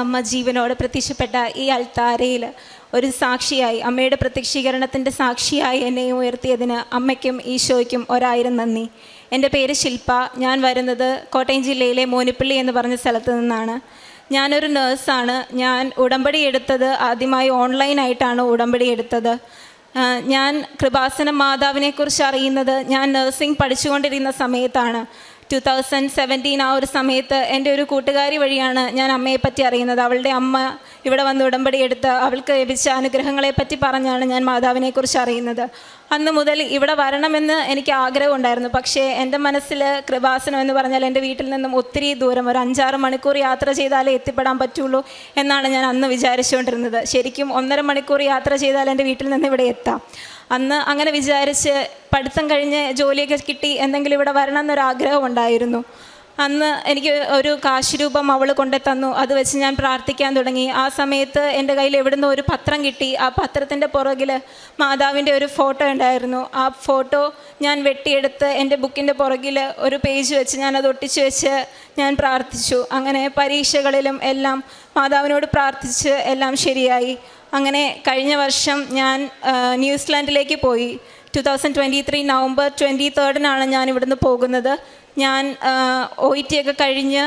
അമ്മ ജീവനോട് പ്രത്യക്ഷപ്പെട്ട ഈ അൽത്താരയിൽ ഒരു സാക്ഷിയായി അമ്മയുടെ പ്രത്യക്ഷീകരണത്തിന്റെ സാക്ഷിയായി എന്നെ ഉയർത്തിയതിന് അമ്മയ്ക്കും ഈശോയ്ക്കും ഒരായിരം നന്ദി. എന്റെ പേര് ശില്പ. ഞാൻ വരുന്നത് കോട്ടയം ജില്ലയിലെ മോനിപ്പള്ളി എന്ന് പറഞ്ഞ സ്ഥലത്ത് നിന്നാണ്. ഞാനൊരു നേഴ്സാണ്. ഞാൻ ഉടമ്പടി എടുത്തത് ആദ്യമായി ഓൺലൈനായിട്ടാണ് ഉടമ്പടി എടുത്തത്. ഞാൻ കൃപാസന മാതാവിനെക്കുറിച്ച് അറിയുന്നത് ഞാൻ നഴ്സിംഗ് പഠിച്ചുകൊണ്ടിരുന്ന സമയത്താണ്. ടു തൗസൻഡ് സെവന്റീൻ ആ ഒരു സമയത്ത് എന്റെ ഒരു കൂട്ടുകാരി വഴിയാണ് ഞാൻ അമ്മയെ പറ്റി അറിയുന്നത്. അവളുടെ അമ്മ ഇവിടെ വന്ന് ഉടമ്പടി എടുത്ത് അവൾക്ക് ലഭിച്ച അനുഗ്രഹങ്ങളെ പറ്റി പറഞ്ഞാണ് ഞാൻ മാതാവിനെക്കുറിച്ച് അറിയുന്നത്. അന്ന് മുതൽ ഇവിടെ വരണമെന്ന് എനിക്ക് ആഗ്രഹമുണ്ടായിരുന്നു പക്ഷേ എന്റെ മനസ്സിൽ കൃപാസനം എന്ന് പറഞ്ഞാൽ എന്റെ വീട്ടിൽ നിന്നും ഒത്തിരി ദൂരം ഒരു അഞ്ചാറ് മണിക്കൂർ യാത്ര ചെയ്താലേ എത്തിപ്പെടാൻ പറ്റുള്ളൂ എന്നാണ് ഞാൻ അന്ന് വിചാരിച്ചുകൊണ്ടിരുന്നത്. ശരിക്കും ഒന്നര മണിക്കൂർ യാത്ര ചെയ്താൽ എന്റെ വീട്ടിൽ നിന്ന് ഇവിടെ എത്താം. അന്ന് അങ്ങനെ വിചാരിച്ച് പഠിത്തം കഴിഞ്ഞ് ജോലിയൊക്കെ കിട്ടി എന്തെങ്കിലും ഇവിടെ വരണം എന്നൊരാഗ്രഹം ഉണ്ടായിരുന്നു. അന്ന് എനിക്ക് ഒരു കാശ് രൂപം അവൾ കൊണ്ടു തന്നു. അത് വെച്ച് ഞാൻ പ്രാർത്ഥിക്കാൻ തുടങ്ങി. ആ സമയത്ത് എന്റെ കയ്യിൽ എവിടുന്ന് ഒരു പത്രം കിട്ടി. ആ പത്രത്തിന്റെ പുറകിൽ മാതാവിന്റെ ഒരു ഫോട്ടോ ഉണ്ടായിരുന്നു. ആ ഫോട്ടോ ഞാൻ വെട്ടിയെടുത്ത് എന്റെ ബുക്കിന്റെ പുറകിൽ ഒരു പേജ് വെച്ച് ഞാൻ അത് ഒട്ടിച്ച് വെച്ച് ഞാൻ പ്രാർത്ഥിച്ചു. അങ്ങനെ പരീക്ഷകളിലും എല്ലാം മാതാവിനോട് പ്രാർത്ഥിച്ച് എല്ലാം ശരിയായി. അങ്ങനെ കഴിഞ്ഞ വർഷം ഞാൻ ന്യൂസിലാൻഡിലേക്ക് പോയി. Two thousand twenty three November twenty തേർഡിനാണ് ഞാൻ ഇവിടുന്ന് പോകുന്നത്. ഞാൻ ഒ ഇ ടി ഒക്കെ കഴിഞ്ഞ്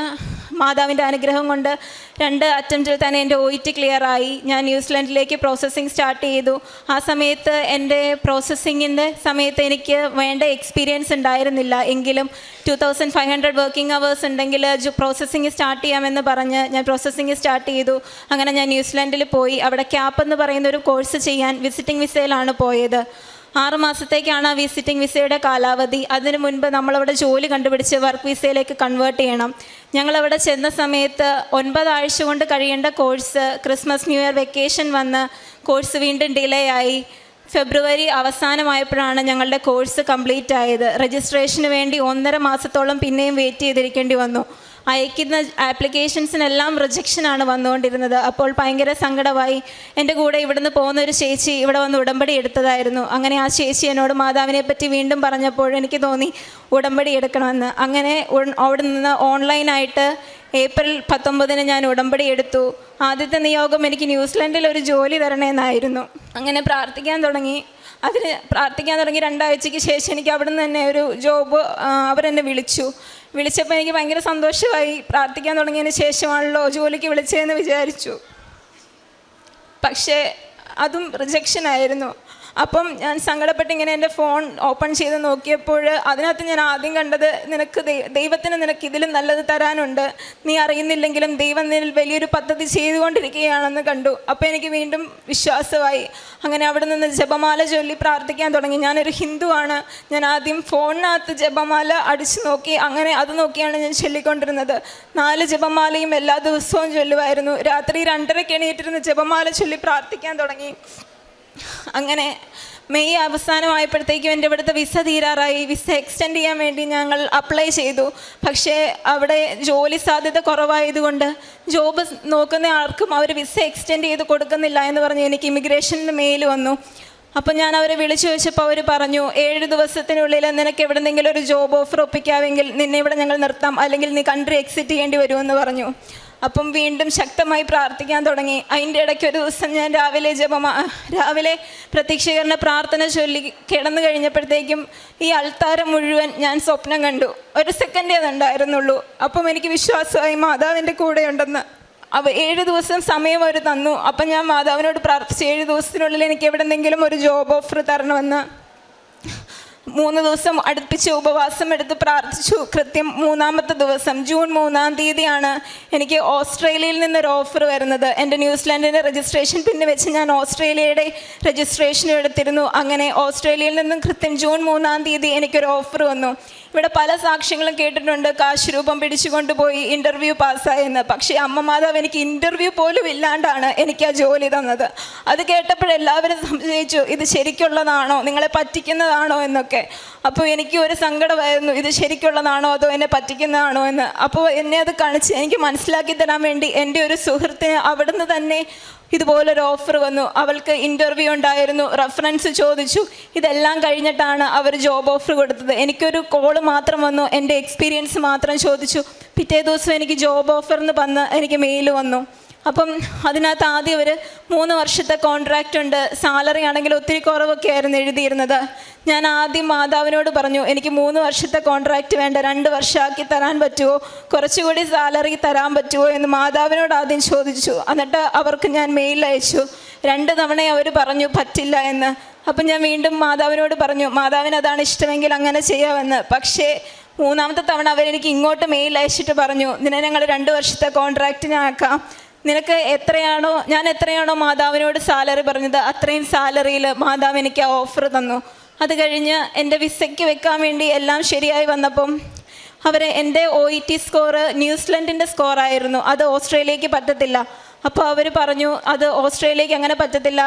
മാതാവിന്റെ അനുഗ്രഹം കൊണ്ട് രണ്ട് അറ്റംപ്റ്റിൽ തന്നെ എന്റെ ഒ ഇ ടി ക്ലിയറായി ഞാൻ ന്യൂസിലൻഡിലേക്ക് പ്രോസസ്സിങ് സ്റ്റാർട്ട് ചെയ്തു. ആ സമയത്ത് എന്റെ പ്രോസസ്സിങ്ങിന്റെ സമയത്ത് എനിക്ക് വേണ്ട എക്സ്പീരിയൻസ് ഉണ്ടായിരുന്നില്ല. എങ്കിലും two thousand five hundred working hours ഉണ്ടെങ്കിൽ പ്രോസസ്സിങ് സ്റ്റാർട്ട് ചെയ്യാമെന്ന് പറഞ്ഞ് ഞാൻ പ്രോസസ്സിങ് സ്റ്റാർട്ട് ചെയ്തു. അങ്ങനെ ഞാൻ ന്യൂസിലൻഡിൽ പോയി. അവിടെ ക്യാപ്പ് എന്ന് പറയുന്ന ഒരു കോഴ്സ് ചെയ്യാൻ വിസിറ്റിംഗ് വിസയിലാണ് പോയത്. ആറ് മാസത്തേക്കാണ് ആ വിസിറ്റിംഗ് വിസയുടെ കാലാവധി. അതിനു മുൻപ് നമ്മളവിടെ ജോലി കണ്ടുപിടിച്ച് വർക്ക് വിസയിലേക്ക് കൺവേർട്ട് ചെയ്യണം. ഞങ്ങളവിടെ ചെന്ന സമയത്ത് ഒൻപതാഴ്ച കൊണ്ട് കഴിയേണ്ട course Christmas new year vacation വന്ന് കോഴ്സ് വീണ്ടും ഡിലേ ആയി. ഫെബ്രുവരി അവസാനമായപ്പോഴാണ് ഞങ്ങളുടെ കോഴ്സ് കംപ്ലീറ്റ് ആയത്. രജിസ്ട്രേഷന് വേണ്ടി ഒന്നര മാസത്തോളം പിന്നെയും വെയിറ്റ് ചെയ്തിരിക്കേണ്ടി വന്നു. അയക്കുന്ന ആപ്ലിക്കേഷൻസിനെല്ലാം റിജക്ഷനാണ് വന്നുകൊണ്ടിരുന്നത്. അപ്പോൾ ഭയങ്കര സങ്കടമായി. എന്റെ കൂടെ ഇവിടുന്ന് പോകുന്ന ഒരു ചേച്ചി ഇവിടെ വന്ന് ഉടമ്പടി എടുത്തതായിരുന്നു. അങ്ങനെ ആ ചേച്ചി എന്നോട് മാതാവിനെ പറ്റി വീണ്ടും പറഞ്ഞപ്പോൾ എനിക്ക് തോന്നി ഉടമ്പടി എടുക്കണമെന്ന്. അങ്ങനെ അവിടെ നിന്ന് ഓൺലൈനായിട്ട് ഏപ്രിൽ പത്തൊമ്പതിന് ഞാൻ ഉടമ്പടി എടുത്തു. ആദ്യത്തെ നിയോഗം എനിക്ക് ന്യൂസിലൻഡിൽ ഒരു ജോലി തരണമെന്നായിരുന്നു. അങ്ങനെ പ്രാർത്ഥിക്കാൻ തുടങ്ങി. അതിന് പ്രാർത്ഥിക്കാൻ തുടങ്ങി രണ്ടാഴ്ചയ്ക്ക് ശേഷം എനിക്ക് അവിടെ നിന്ന് തന്നെ ഒരു ജോബ് അവരെന്നെ വിളിച്ചു. വിളിച്ചപ്പോൾ എനിക്ക് ഭയങ്കര സന്തോഷമായി. പ്രാർത്ഥിക്കാൻ തുടങ്ങിയതിന് ശേഷമാണല്ലോ ജോലിക്ക് വിളിച്ചതെന്ന് വിചാരിച്ചു. പക്ഷേ അതും റിജക്ഷൻ ആയിരുന്നു. അപ്പം ഞാൻ സങ്കടപ്പെട്ട് ഇങ്ങനെ എന്റെ ഫോൺ ഓപ്പൺ ചെയ്ത് നോക്കിയപ്പോൾ അതിനകത്ത് ഞാൻ ആദ്യം കണ്ടത് നിനക്ക് ദൈവത്തിന് നിനക്ക് ഇതിലും നല്ലത് തരാനുണ്ട്. നീ അറിയുന്നില്ലെങ്കിലും ദൈവം നിന്നിൽ വലിയൊരു പദ്ധതി ചെയ്തുകൊണ്ടിരിക്കുകയാണെന്ന് കണ്ടു. അപ്പോൾ എനിക്ക് വീണ്ടും വിശ്വാസമായി. അങ്ങനെ അവിടെ നിന്ന് ജപമാല ചൊല്ലി പ്രാർത്ഥിക്കാൻ തുടങ്ങി. ഞാനൊരു ഹിന്ദുവാണ്. ഞാൻ ആദ്യം ഫോണിനകത്ത് ജപമാല അടിച്ചു നോക്കി അങ്ങനെ അത് നോക്കിയാണ് ഞാൻ ചൊല്ലിക്കൊണ്ടിരുന്നത്. നാല് ജപമാലയും എല്ലാ ദിവസവും ചൊല്ലുമായിരുന്നു. രാത്രി രണ്ടരയ്ക്ക് എണീറ്റിരുന്ന് ജപമാല ചൊല്ലി പ്രാർത്ഥിക്കാൻ തുടങ്ങി. അങ്ങനെ മെയ് അവസാനമായപ്പോഴത്തേക്കും എന്റെ ഇവിടുത്തെ വിസ തീരാറായി. വിസ എക്സ്റ്റെൻഡ് ചെയ്യാൻ വേണ്ടി ഞങ്ങൾ അപ്ലൈ ചെയ്തു. പക്ഷേ അവിടെ ജോലി സാധ്യത കുറവായതുകൊണ്ട് ജോബ് നോക്കുന്ന ആർക്കും അവർ വിസ എക്സ്റ്റെൻഡ് ചെയ്ത് കൊടുക്കുന്നില്ല എന്ന് പറഞ്ഞ് എനിക്ക് ഇമിഗ്രേഷനിൽ മെയിൽ വന്നു. അപ്പോൾ ഞാൻ അവരെ വിളിച്ചു ചോദിച്ചപ്പോൾ അവർ പറഞ്ഞു ഏഴ് ദിവസത്തിനുള്ളിൽ നിനക്ക് എവിടെന്നെങ്കിലും ഒരു ജോബ് ഓഫർ ഒപ്പിക്കാമെങ്കിൽ നിന്നെ ഇവിടെ ഞങ്ങൾ നിർത്താം. അല്ലെങ്കിൽ നീ കൺട്രി എക്സിറ്റ് ചെയ്യേണ്ടി വരുമെന്ന് പറഞ്ഞു. അപ്പം വീണ്ടും ശക്തമായി പ്രാർത്ഥിക്കാൻ തുടങ്ങി. അതിന്റെ ഇടയ്ക്ക് ഒരു ദിവസം ഞാൻ രാവിലെ ജപമാ രാവിലെ പ്രത്യക്ഷീകരണ പ്രാർത്ഥന ചൊല്ലി കിടന്നു കഴിഞ്ഞപ്പോഴത്തേക്കും ഈ അൾത്താരം മുഴുവൻ ഞാൻ സ്വപ്നം കണ്ടു. ഒരു സെക്കൻഡേ അതുണ്ടായിരുന്നുള്ളൂ അപ്പം എനിക്ക് വിശ്വാസമായി മാതാവിന്റെ കൂടെയുണ്ടെന്ന്. അവ ഏഴ് ദിവസം സമയം അവർ തന്നു. അപ്പം ഞാൻ മാതാവിനോട് പ്രാർത്ഥിച്ചു. ഏഴ് ദിവസത്തിനുള്ളിൽ എനിക്ക് എവിടെന്നെങ്കിലും ഒരു ജോബ് ഓഫർ തരണമെന്ന്. മൂന്ന് ദിവസം അടുപ്പിച്ച് ഉപവാസം എടുത്ത് പ്രാർത്ഥിച്ചു. കൃത്യം മൂന്നാമത്തെ ദിവസം ജൂൺ മൂന്നാം തീയതിയാണ് എനിക്ക് ഓസ്ട്രേലിയയിൽ നിന്നൊരു ഓഫർ വരുന്നത്. എന്റെ ന്യൂസിലാൻഡിന്റെ രജിസ്ട്രേഷൻ പിന്നെ വെച്ച് ഞാൻ ഓസ്ട്രേലിയയുടെ രജിസ്ട്രേഷൻ എടുത്തിരുന്നു. അങ്ങനെ ഓസ്ട്രേലിയയിൽ നിന്നും കൃത്യം ജൂൺ മൂന്നാം തീയതി എനിക്കൊരു ഓഫർ വന്നു. ഇവിടെ പല സാക്ഷ്യങ്ങളും കേട്ടിട്ടുണ്ട്. കാശ് രൂപം പിടിച്ചുകൊണ്ട് പോയി ഇന്റർവ്യൂ പാസ്സായെന്ന് പക്ഷേ അമ്മ മാതാവ് എനിക്ക് ഇന്റർവ്യൂ പോലും ഇല്ലാണ്ടാണ് എനിക്ക് ആ ജോലി തന്നത്. അത് കേട്ടപ്പോൾ എല്ലാവരും സംശയിച്ചു ഇത് ശരിക്കുള്ളതാണോ? നിങ്ങളെ പറ്റിക്കുന്നതാണോ? എന്നൊക്കെ. അപ്പോൾ എനിക്ക് ഒരു സങ്കടമായിരുന്നു ഇത് ശരിക്കുള്ളതാണോ അതോ എന്നെ പറ്റിക്കുന്നതാണോ? എന്ന്. അപ്പോൾ എന്നെ അത് കാണിച്ച് എനിക്ക് മനസ്സിലാക്കി തരാൻ വേണ്ടി എന്റെ ഒരു സുഹൃത്തിന് അവിടുന്ന് തന്നെ ഇതുപോലൊരു ഓഫർ വന്നു. അവൾക്ക് ഇന്റർവ്യൂ ഉണ്ടായിരുന്നു. റെഫറൻസ് ചോദിച്ചു. ഇതെല്ലാം കഴിഞ്ഞിട്ടാണ് അവർ ജോബ് ഓഫർ കൊടുത്തത്. എനിക്കൊരു കോൾ മാത്രം വന്നു. എന്റെ എക്സ്പീരിയൻസ് മാത്രം ചോദിച്ചു. പിറ്റേ ദിവസം എനിക്ക് ജോബ് ഓഫർ എന്ന് വന്ന് എനിക്ക് മെയിൽ വന്നു. അപ്പം അതിനകത്ത് ആദ്യം ഒരു മൂന്ന് വർഷത്തെ കോൺട്രാക്റ്റ് ഉണ്ട്. സാലറി ആണെങ്കിൽ ഒത്തിരി കുറവൊക്കെ ആയിരുന്നു എഴുതിയിരുന്നത്. ഞാൻ ആദ്യം മാതാവിനോട് പറഞ്ഞു എനിക്ക് മൂന്ന് വർഷത്തെ കോൺട്രാക്റ്റ് വേണ്ട രണ്ട് വർഷമാക്കി തരാൻ പറ്റുമോ കുറച്ചുകൂടി സാലറി തരാൻ പറ്റുമോ എന്ന് മാതാവിനോട് ആദ്യം ചോദിച്ചു. എന്നിട്ട് അവർക്ക് ഞാൻ മെയിൽ അയച്ചു. രണ്ട് തവണ അവർ പറഞ്ഞു പറ്റില്ല എന്ന്. അപ്പം ഞാൻ വീണ്ടും മാതാവിനോട് പറഞ്ഞു മാതാവിന് അതാണ് ഇഷ്ടമെങ്കിൽ അങ്ങനെ ചെയ്യാമെന്ന്. പക്ഷേ മൂന്നാമത്തെ തവണ അവരെനിക്ക് ഇങ്ങോട്ട് മെയിൽ അയച്ചിട്ട് പറഞ്ഞു നിന്നെ ഞങ്ങൾ രണ്ട് വർഷത്തെ കോൺട്രാക്റ്റിനാക്കാം നിനക്ക് എത്രയാണോ ഞാൻ എത്രയാണോ മാതാവിനോട് സാലറി പറഞ്ഞത് അത്രയും സാലറിയിൽ മാതാവ് എനിക്ക് ആ ഓഫർ തന്നു. അത് കഴിഞ്ഞ് എന്റെ വിസയ്ക്ക് വെക്കാൻ വേണ്ടി എല്ലാം ശരിയായി വന്നപ്പം അവർ എന്റെ ഒ ഇ ടി സ്കോറ് ന്യൂസിലൻഡിന്റെ സ്കോറായിരുന്നു അത് ഓസ്ട്രേലിയക്ക് പറ്റത്തില്ല. അപ്പോൾ അവർ പറഞ്ഞു അത് ഓസ്ട്രേലിയക്ക് അങ്ങനെ പറ്റത്തില്ല.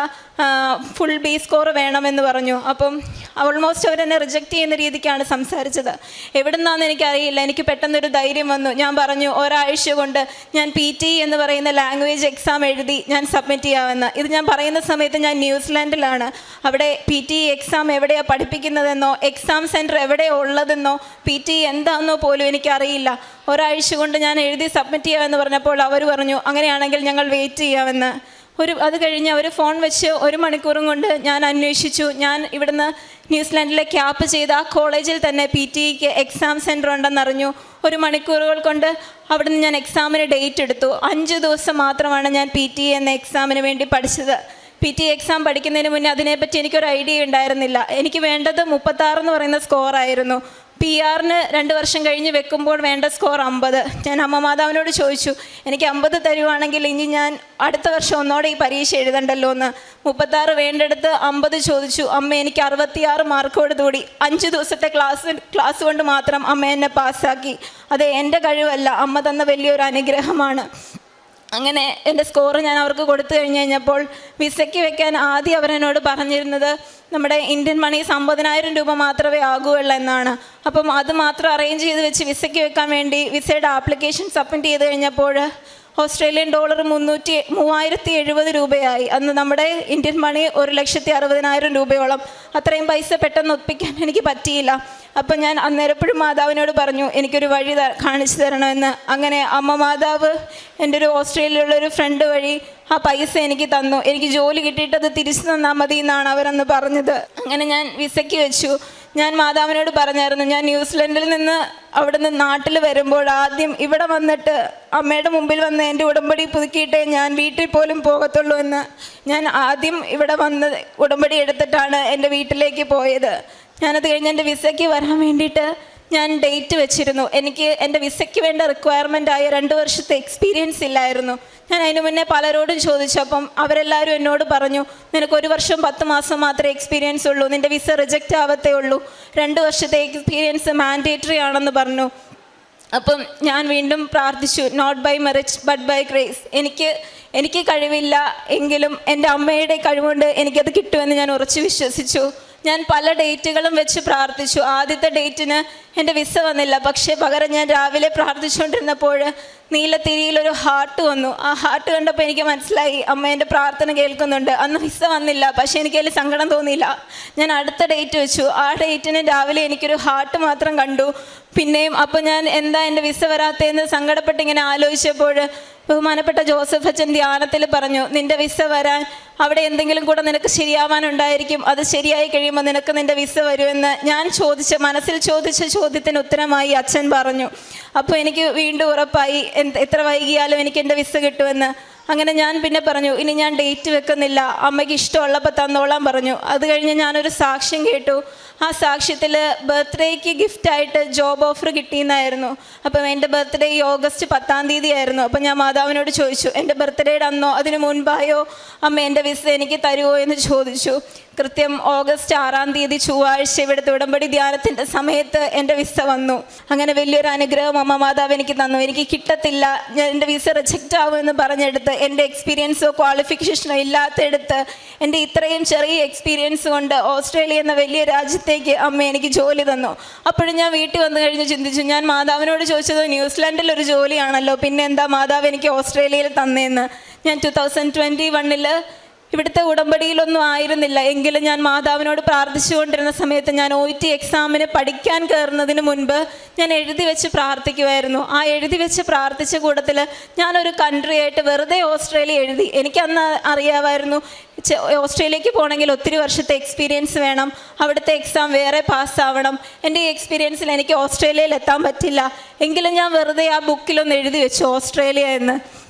ഫുൾ ബി സ്കോർ വേണമെന്ന് പറഞ്ഞു. അപ്പം ഓൾമോസ്റ്റ് അവരെന്നെ റിജക്റ്റ് ചെയ്യുന്ന രീതിക്കാണ് സംസാരിച്ചത്. എവിടെ നിന്നാണെന്ന് എനിക്കറിയില്ല. എനിക്ക് പെട്ടെന്നൊരു ധൈര്യം വന്നു. ഞാൻ പറഞ്ഞു ഒരാഴ്ച കൊണ്ട് ഞാൻ പി ടി എന്ന് പറയുന്ന ലാംഗ്വേജ് എക്സാം എഴുതി ഞാൻ സബ്മിറ്റ് ചെയ്യാമെന്ന്. ഇത് ഞാൻ പറയുന്ന സമയത്ത് ഞാൻ ന്യൂസിലാൻഡിലാണ്. അവിടെ പി ടി എക്സാം എവിടെയാണ് പഠിപ്പിക്കുന്നതെന്നോ എക്സാം സെന്റർ എവിടെയാണ് ഉള്ളതെന്നോ പി ടി എന്താണെന്നോ പോലും എനിക്കറിയില്ല. ഒരാഴ്ച കൊണ്ട് ഞാൻ എഴുതി സബ്മിറ്റ് ചെയ്യാമെന്ന് പറഞ്ഞപ്പോൾ അവർ പറഞ്ഞു അങ്ങനെയാണെങ്കിൽ ഞങ്ങൾ വെയിറ്റ് ചെയ്യാമെന്ന്. ഒരു അത് കഴിഞ്ഞ് അവർ ഫോൺ വെച്ച് ഒരു മണിക്കൂറും കൊണ്ട് ഞാൻ അന്വേഷിച്ചു. ഞാൻ ഇവിടുന്ന് ന്യൂസിലാൻഡിലെ ക്യാപ്പ് ചെയ്ത ആ കോളേജിൽ തന്നെ പി ടിക്ക് എക്സാം സെന്റർ ഉണ്ടെന്നറിഞ്ഞു ഒരു മണിക്കൂറുകൾ കൊണ്ട് അവിടുന്ന് ഞാൻ എക്സാമിന് ഡേറ്റ് എടുത്തു. അഞ്ച് ദിവസം മാത്രമാണ് ഞാൻ പി ടി എന്ന എക്സാമിന് വേണ്ടി പഠിച്ചത്. പി ടി എക്സാം പഠിക്കുന്നതിന് മുന്നേ അതിനെപ്പറ്റി എനിക്കൊരു ഐഡിയ ഉണ്ടായിരുന്നില്ല. എനിക്ക് വേണ്ടത് മുപ്പത്താറെന്ന് പറയുന്ന സ്കോറായിരുന്നു പി ആറിന് രണ്ട് വർഷം കഴിഞ്ഞ് വെക്കുമ്പോൾ വേണ്ട സ്കോർ അമ്പത്. ഞാൻ അമ്മ മാതാവിനോട് ചോദിച്ചു എനിക്ക് അമ്പത് തരുവാണെങ്കിൽ ഇനി ഞാൻ അടുത്ത വർഷം ഒന്നോടെ ഈ പരീക്ഷ എഴുതണ്ടല്ലോ എന്ന്. മുപ്പത്താറ് വേണ്ടെടുത്ത് അമ്പത് ചോദിച്ചു. അമ്മ എനിക്ക് അറുപത്തിയാറ് മാർക്കോട് കൂടി അഞ്ച് ദിവസത്തെ ക്ലാസ് ക്ലാസ് കൊണ്ട് മാത്രം അമ്മ എന്നെ പാസ്സാക്കി. അത് എന്റെ കഴിവല്ല അമ്മ തന്ന വലിയൊരു അനുഗ്രഹമാണ്. അങ്ങനെ എന്റെ സ്കോർ ഞാൻ അവർക്ക് കൊടുത്തു കഴിഞ്ഞ് കഴിഞ്ഞപ്പോൾ വിസയ്ക്ക് വെക്കാൻ ആദ്യം അവരെന്നോട് പറഞ്ഞിരുന്നത് നമ്മുടെ ഇന്ത്യൻ മണി അമ്പതിനായിരം രൂപ മാത്രമേ ആകുകയുള്ളൂ എന്നാണ്. അപ്പം അത് മാത്രം അറേഞ്ച് ചെയ്ത് വെച്ച് വിസയ്ക്ക് വെക്കാൻ വേണ്ടി വിസയുടെ ആപ്ലിക്കേഷൻ സബ്മിറ്റ് ചെയ്ത് കഴിഞ്ഞപ്പോൾ ഓസ്ട്രേലിയൻ ഡോളർ മുന്നൂറ്റി മൂവായിരത്തി എഴുപത് രൂപയായി. അന്ന് നമ്മുടെ ഇന്ത്യൻ മണി ഒരു ലക്ഷത്തി അറുപതിനായിരം രൂപയോളം. അത്രയും പൈസ പെട്ടെന്ന് ഒപ്പിക്കാൻ എനിക്ക് പറ്റിയില്ല. അപ്പം ഞാൻ അന്നേരപ്പോഴും മാതാവിനോട് പറഞ്ഞു എനിക്കൊരു വഴി കാണിച്ചു തരണമെന്ന്. അങ്ങനെ അമ്മ മാതാവ് എന്റെ ഒരു ഓസ്ട്രേലിയയിലുള്ള ഒരു ഫ്രണ്ട് വഴി ആ പൈസ എനിക്ക് തന്നു. എനിക്ക് ജോലി കിട്ടിയിട്ട് അത് തിരിച്ചു തന്നാൽ മതി എന്നാണ് അവരന്ന് പറഞ്ഞത്. അങ്ങനെ ഞാൻ വിസയ്ക്ക് വെച്ചു. ഞാൻ മാതാവിനോട് പറഞ്ഞായിരുന്നു ഞാൻ ന്യൂസിലൻഡിൽ നിന്ന് അവിടെ നിന്ന് നാട്ടിൽ വരുമ്പോൾ ആദ്യം ഇവിടെ വന്നിട്ട് അമ്മയുടെ മുമ്പിൽ വന്ന് എന്റെ ഉടമ്പടി പുതുക്കിയിട്ടേ ഞാൻ വീട്ടിൽ പോലും പോകത്തുള്ളൂ എന്ന് ഞാൻ ആദ്യം ഇവിടെ വന്ന് ഉടമ്പടി എടുത്തിട്ടാണ് എന്റെ വീട്ടിലേക്ക് പോയത്. ഞാനത് കഴിഞ്ഞ് എന്റെ വിസയ്ക്ക് വരാൻ വേണ്ടിയിട്ട് ഞാൻ ഡേറ്റ് വെച്ചിരുന്നു. എനിക്ക് എന്റെ വിസയ്ക്ക് വേണ്ട റിക്വയർമെന്റ് ആയ രണ്ട് വർഷത്തെ എക്സ്പീരിയൻസ് ഇല്ലായിരുന്നു. ഞാൻ അതിന് മുന്നേ പലരോടും ചോദിച്ചു. അപ്പം അവരെല്ലാവരും എന്നോട് പറഞ്ഞു നിനക്ക് ഒരു വർഷം പത്ത് മാസം മാത്രമേ എക്സ്പീരിയൻസ് ഉള്ളൂ. നിന്റെ വിസ റിജക്റ്റ് ആവത്തേ ഉള്ളൂ. രണ്ട് വർഷത്തെ എക്സ്പീരിയൻസ് മാൻഡേറ്ററി ആണെന്ന് പറഞ്ഞു. അപ്പം ഞാൻ വീണ്ടും പ്രാർത്ഥിച്ചു not by merit but by grace എനിക്ക് എനിക്ക് കഴിവില്ല എങ്കിലും എന്റെ അമ്മയുടെ കഴിവുകൊണ്ട് എനിക്കത് കിട്ടുമെന്ന് ഞാൻ ഉറച്ചു വിശ്വസിച്ചു. ഞാൻ പല ഡേറ്റുകളും വെച്ച് പ്രാർത്ഥിച്ചു. ആദ്യത്തെ ഡേറ്റിന് എന്റെ വിസ വന്നില്ല. പക്ഷേ പകരം ഞാൻ രാവിലെ പ്രാർത്ഥിച്ചുകൊണ്ടിരുന്നപ്പോൾ നീലത്തിരിയിൽ ഒരു ഹാർട്ട് വന്നു. ആ ഹാർട്ട് കണ്ടപ്പോൾ എനിക്ക് മനസ്സിലായി. അമ്മ എന്റെ പ്രാർത്ഥന കേൾക്കുന്നുണ്ട്. അന്ന് വിസ വന്നില്ല. പക്ഷേ എനിക്ക് അതിൽ സങ്കടം തോന്നിയില്ല. ഞാൻ അടുത്ത ഡേറ്റ് വെച്ചു. ആ ഡേറ്റിന് രാവിലെ എനിക്കൊരു ഹാർട്ട് മാത്രം കണ്ടു. പിന്നെയും അപ്പോൾ ഞാൻ എന്താ എന്റെ വിസ വരാത്തതെന്ന് സങ്കടപ്പെട്ട് ഇങ്ങനെ ആലോചിച്ചപ്പോൾ ബഹുമാനപ്പെട്ട ജോസഫ് അച്ഛൻ ധ്യാനത്തിൽ പറഞ്ഞു നിന്റെ വിസ വരാൻ അവിടെ എന്തെങ്കിലും കൂടെ നിനക്ക് ശരിയാവാനുണ്ടായിരിക്കും. അത് ശരിയായി കഴിയുമ്പോൾ നിനക്ക് നിന്റെ വിസ വരുമെന്ന് ഞാൻ ചോദിച്ച മനസ്സിൽ ചോദിച്ച ചോദ്യത്തിന് ഉത്തരമായി അച്ഛൻ പറഞ്ഞു. അപ്പോൾ എനിക്ക് വീണ്ടും ഉറപ്പായി എത്ര വൈകിയാലും എനിക്ക് എന്റെ വിസ കിട്ടുമെന്ന്. അങ്ങനെ ഞാൻ പിന്നെ പറഞ്ഞു ഇനി ഞാൻ ഡേറ്റ് വെക്കുന്നില്ല. അമ്മയ്ക്ക് ഇഷ്ടമുള്ളപ്പോൾ തന്നോളാം പറഞ്ഞു. അത് കഴിഞ്ഞ് ഞാനൊരു സാക്ഷ്യം കേട്ടു. ആ സാക്ഷ്യത്തിൽ ബർത്ത്ഡേക്ക് ഗിഫ്റ്റായിട്ട് ജോബ് ഓഫർ കിട്ടിയെന്നായിരുന്നു. അപ്പം എന്റെ ബർത്ത്ഡേ ഈ ഓഗസ്റ്റ് പത്താം തീയതി ആയിരുന്നു അപ്പം ഞാൻ മാതാവിനോട് ചോദിച്ചു എന്റെ ബർത്ത്ഡേയുടെ അന്നോ അതിന് മുൻപായോ? അമ്മ എന്റെ വിസ എനിക്ക് തരുമോ എന്ന് ചോദിച്ചു. കൃത്യം ഓഗസ്റ്റ് ആറാം തീയതി ചൊവ്വാഴ്ച ഇവിടുത്തെ ഉടമ്പടി ധ്യാനത്തിന്റെ സമയത്ത് എന്റെ വിസ വന്നു. അങ്ങനെ വലിയൊരു അനുഗ്രഹം അമ്മ മാതാവ് എനിക്ക് തന്നു. എനിക്ക് കിട്ടത്തില്ല. ഞാൻ എന്റെ വിസ റിജക്റ്റ് ആവുമെന്ന് പറഞ്ഞെടുത്ത് എന്റെ എക്സ്പീരിയൻസോ ക്വാളിഫിക്കേഷനോ ഇല്ലാത്തെടുത്ത് എന്റെ ഇത്രയും ചെറിയ എക്സ്പീരിയൻസ് കൊണ്ട് ഓസ്ട്രേലിയ എന്ന വലിയ രാജ്യത്തേക്ക് അമ്മ എനിക്ക് ജോലി തന്നു. അപ്പോഴും ഞാൻ വീട്ടിൽ വന്നു കഴിഞ്ഞ് ചിന്തിച്ചു ഞാൻ മാതാവിനോട് ചോദിച്ചത് ന്യൂസിലാൻഡിൽ ഒരു ജോലിയാണല്ലോ പിന്നെ എന്താ മാതാവ് എനിക്ക് ഓസ്ട്രേലിയയിൽ തന്നേന്ന്. ഞാൻ ടു തൗസൻഡ് ട്വന്റി വണ്ണിൽ ഇവിടുത്തെ ഉടമ്പടിയിലൊന്നും ആയിരുന്നില്ല. എങ്കിലും ഞാൻ മാതാവിനോട് പ്രാർത്ഥിച്ചുകൊണ്ടിരുന്ന സമയത്ത് ഞാൻ ഒ ടി എക്സാമിന് പഠിക്കാൻ കയറുന്നതിന് മുൻപ് ഞാൻ എഴുതി വെച്ച് പ്രാർത്ഥിക്കുമായിരുന്നു ആ എഴുതി വെച്ച് പ്രാർത്ഥിച്ച കൂട്ടത്തിൽ ഞാനൊരു കൺട്രി ആയിട്ട് വെറുതെ ഓസ്ട്രേലിയ എഴുതി. എനിക്കന്ന് അറിയാമായിരുന്നു ചെ- ഓസ്ട്രേലിയക്ക് പോകണമെങ്കിൽ ഒത്തിരി വർഷത്തെ എക്സ്പീരിയൻസ് വേണം. അവിടുത്തെ എക്സാം വേറെ പാസ്സാവണം എന്റെ ഈ എക്സ്പീരിയൻസിൽ എനിക്ക് ഓസ്ട്രേലിയയിൽ എത്താൻ പറ്റില്ല. എങ്കിലും ഞാൻ വെറുതെ ആ ബുക്കിലൊന്ന് എഴുതി വെച്ചു ഓസ്ട്രേലിയ എന്ന്.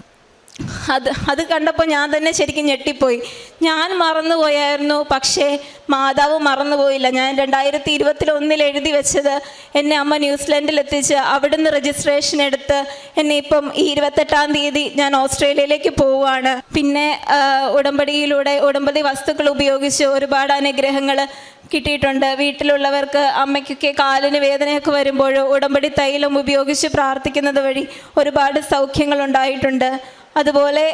അത് അത് കണ്ടപ്പോൾ ഞാൻ തന്നെ ശരിക്കും ഞെട്ടിപ്പോയി. ഞാൻ മറന്നുപോയായിരുന്നു പക്ഷേ മാതാവ് മറന്നുപോയില്ല. ഞാൻ രണ്ടായിരത്തി ഇരുപത്തിൽ ഒന്നിൽ എഴുതി വെച്ചത് എന്നെ അമ്മ ന്യൂസിലൻഡിൽ എത്തിച്ച് അവിടുന്ന് രജിസ്ട്രേഷൻ എടുത്ത് എന്നെ ഇപ്പം ഈ ഇരുപത്തെട്ടാം തീയതി ഞാൻ ഓസ്ട്രേലിയയിലേക്ക് പോവുകയാണ്. പിന്നെ ഉടമ്പടിയിലൂടെ ഉടമ്പടി വസ്തുക്കൾ ഉപയോഗിച്ച് ഒരുപാട് അനുഗ്രഹങ്ങൾ കിട്ടിയിട്ടുണ്ട്. വീട്ടിലുള്ളവർക്ക് അമ്മയ്ക്കൊക്കെ കാലിന് വേദനയൊക്കെ വരുമ്പോൾ ഉടമ്പടി തൈലം ഉപയോഗിച്ച് പ്രാർത്ഥിക്കുന്നത് വഴി ഒരുപാട് സൗഖ്യങ്ങൾ ഉണ്ടായിട്ടുണ്ട്. അതുപോലെ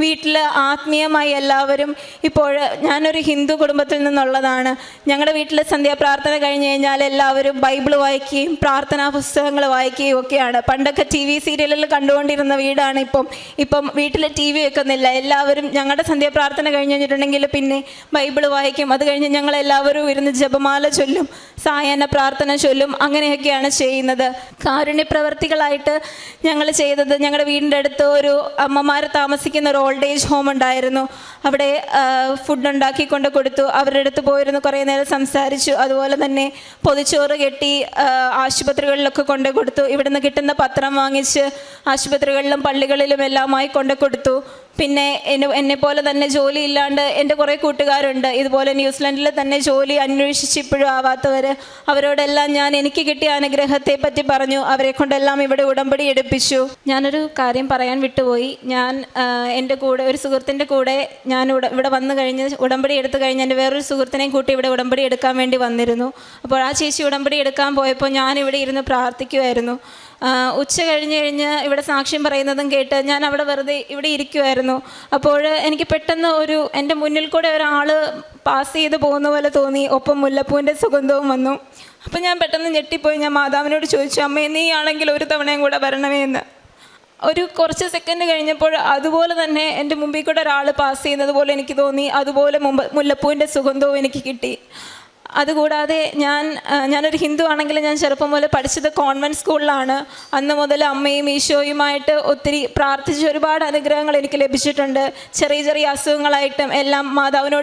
വീട്ടിൽ ആത്മീയമായി എല്ലാവരും ഇപ്പോൾ ഞാനൊരു ഹിന്ദു കുടുംബത്തിൽ നിന്നുള്ളതാണ്. ഞങ്ങളുടെ വീട്ടിൽ സന്ധ്യാപ്രാർത്ഥന കഴിഞ്ഞ് കഴിഞ്ഞാൽ എല്ലാവരും ബൈബിൾ വായിക്കുകയും പ്രാർത്ഥനാ പുസ്തകങ്ങൾ വായിക്കുകയും ഒക്കെയാണ്. പണ്ടൊക്കെ ടി വി സീരിയലിൽ കണ്ടുകൊണ്ടിരുന്ന വീടാണ് ഇപ്പം. ഇപ്പം വീട്ടിൽ ടി വി വെക്കുന്നില്ല. എല്ലാവരും ഞങ്ങളുടെ സന്ധ്യാപ്രാർത്ഥന കഴിഞ്ഞ് കഴിഞ്ഞിട്ടുണ്ടെങ്കിൽ പിന്നെ ബൈബിൾ വായിക്കും. അത് കഴിഞ്ഞ് ഞങ്ങൾ എല്ലാവരും ഇരുന്ന് ജപമാല ചൊല്ലും സായാഹ്ന പ്രാർത്ഥന ചൊല്ലും അങ്ങനെയൊക്കെയാണ് ചെയ്യുന്നത്. കാരുണ്യ പ്രവർത്തികളായിട്ട് ഞങ്ങൾ ചെയ്തത് ഞങ്ങളുടെ വീടിന്റെ അടുത്ത് ഒരു അമ്മമാർ താമസിക്കുന്ന ഒരു ഓൾഡ് ഏജ് ഹോം ഉണ്ടായിരുന്നു. അവിടെ ഫുഡ് ഉണ്ടാക്കി കൊണ്ട് കൊടുത്തു. അവരുടെ അടുത്ത് പോയിരുന്നു കുറേ നേരം സംസാരിച്ചു. അതുപോലെ തന്നെ പൊതിച്ചോറ് കെട്ടി ആശുപത്രികളിലൊക്കെ കൊണ്ട് കൊടുത്തു. ഇവിടുന്ന് കിട്ടുന്ന പത്രം വാങ്ങിച്ച് ആശുപത്രികളിലും പള്ളികളിലും എല്ലാമായി കൊണ്ടു കൊടുത്തു. പിന്നെ എന്നെ എന്നെ പോലെ തന്നെ ജോലി ഇല്ലാണ്ട് എന്റെ കുറേ കൂട്ടുകാരുണ്ട്. ഇതുപോലെ ന്യൂസിലൻഡിൽ തന്നെ ജോലി അന്വേഷിച്ച് ഇപ്പോഴും ആവാത്തവർ. അവരോടെല്ലാം ഞാൻ എനിക്ക് കിട്ടിയ അനുഗ്രഹത്തെ പറ്റി പറഞ്ഞു. അവരെ കൊണ്ടെല്ലാം ഇവിടെ ഉടമ്പടി എടുപ്പിച്ചു. ഞാനൊരു കാര്യം പറയാൻ വിട്ടുപോയി. ഞാൻ എന്റെ കൂടെ ഒരു സുഹൃത്തിന്റെ കൂടെ ഞാൻ ഇവിടെ വന്നു കഴിഞ്ഞ് ഉടമ്പടി എടുത്തു കഴിഞ്ഞ് എന്റെ വേറൊരു സുഹൃത്തിനെയും കൂട്ടി ഇവിടെ ഉടമ്പടി എടുക്കാൻ വേണ്ടി വന്നിരുന്നു. അപ്പോൾ ആ ചേച്ചി ഉടമ്പടി എടുക്കാൻ പോയപ്പോൾ ഞാൻ ഇവിടെ ഇരുന്ന് പ്രാർത്ഥിക്കുമായിരുന്നു ഉച്ച കഴിഞ്ഞ് കഴിഞ്ഞ് ഇവിടെ സാക്ഷ്യം പറയുന്നതും കേട്ട് ഞാൻ അവിടെ വെറുതെ ഇവിടെ ഇരിക്കുമായിരുന്നു അപ്പോൾ എനിക്ക് പെട്ടെന്ന് ഒരു എന്റെ മുന്നിൽ കൂടെ ഒരാൾ പാസ് ചെയ്ത് പോകുന്ന പോലെ തോന്നി. ഒപ്പം മുല്ലപ്പൂവിന്റെ സുഗന്ധവും വന്നു. അപ്പം ഞാൻ പെട്ടെന്ന് ഞെട്ടിപ്പോയി. ഞാൻ മാതാവിനോട് ചോദിച്ചു അമ്മേ നീ ആണെങ്കിൽ ഒരു തവണയും കൂടെ വരണമേ എന്ന്. ഒരു കുറച്ച് സെക്കൻഡ് കഴിഞ്ഞപ്പോൾ അതുപോലെ തന്നെ എന്റെ മുമ്പിൽ കൂടെ ഒരാൾ പാസ് ചെയ്യുന്നത് പോലെ എനിക്ക് തോന്നി. അതുപോലെ മുമ്പ് മുല്ലപ്പൂവിന്റെ സുഗന്ധവും എനിക്ക് കിട്ടി. അതുകൂടാതെ ഞാൻ ഞാനൊരു ഹിന്ദു ആണെങ്കിൽ ഞാൻ ചെറുപ്പം മുതൽ പഠിച്ചത് കോൺവെന്റ് സ്കൂളിലാണ്. അന്ന് മുതൽ അമ്മയും ഈശോയുമായിട്ട് ഒത്തിരി പ്രാർത്ഥിച്ച് ഒരുപാട് അനുഗ്രഹങ്ങൾ എനിക്ക് ലഭിച്ചിട്ടുണ്ട്. ചെറിയ ചെറിയ അസുഖങ്ങളായിട്ടും എല്ലാം മാതാവിനോട്